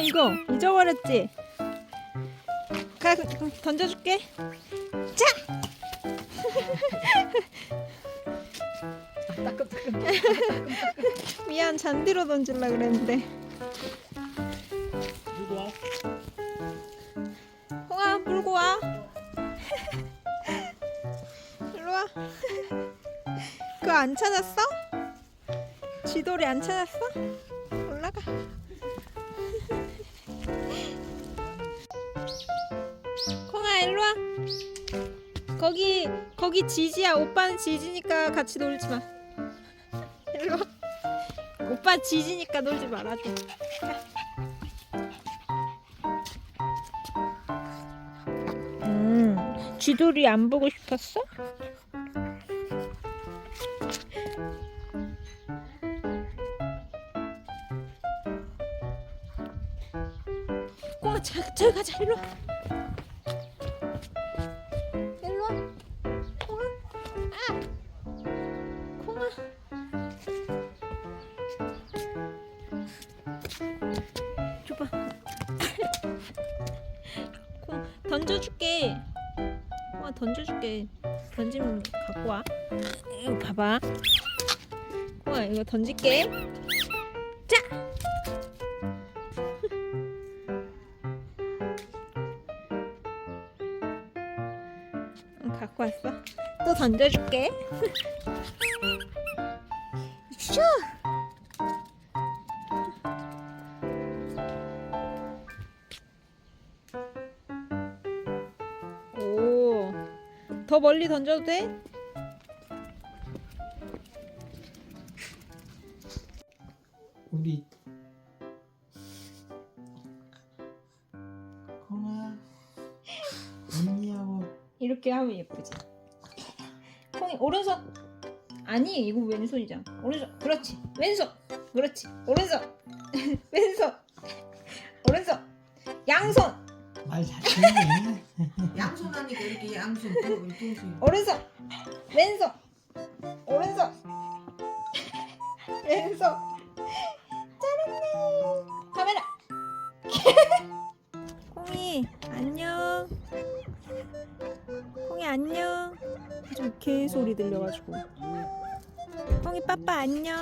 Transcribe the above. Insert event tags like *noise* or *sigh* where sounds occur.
이거 잊어버렸지? 가 던져줄게. 자. 따끔따끔. *laughs* 미안 잔디로 던질라 그랬는데. 누구 와? 홍아 물고 와. *laughs* 일로 와. 그거 안 찾았어? 쥐돌이 안 찾았어? 올라가. 콩아 일로 와. 거기 거기 지지야. 오빠는 지지니까 같이 놀지 마. 일로 와. 오빠 지지니까 놀지 말아줘. 음, 쥐돌이 안 보고 싶었어? 꼬마 자, 저기 가자 일로 와. 일로 와. 콩아 아 콩아 줘봐. 콩 던져줄게. 와 던져줄게. 던지면 갖고 와. 봐봐. 와 이거 던질게. 자 응, 갖고 왔어. 또 던져줄게. 슈! 오, 더 멀리 던져도 돼? 우리 언니하고 이렇게 하면 예쁘지. 콩이 오른손 아니 이거 왼손이잖아. 오른손 그렇지. 왼손 그렇지. 오른손 *laughs* 왼손 오른손 양손 말 잘듣네 *laughs* 양손 하니까 이렇게 양손 또 오른손 왼손 오른손 *laughs* 왼손 잘했네. 카메라. 콩이 안녕. 콩이 안녕. 좀개 소리 들려가지고. 콩이 빠빠 안녕.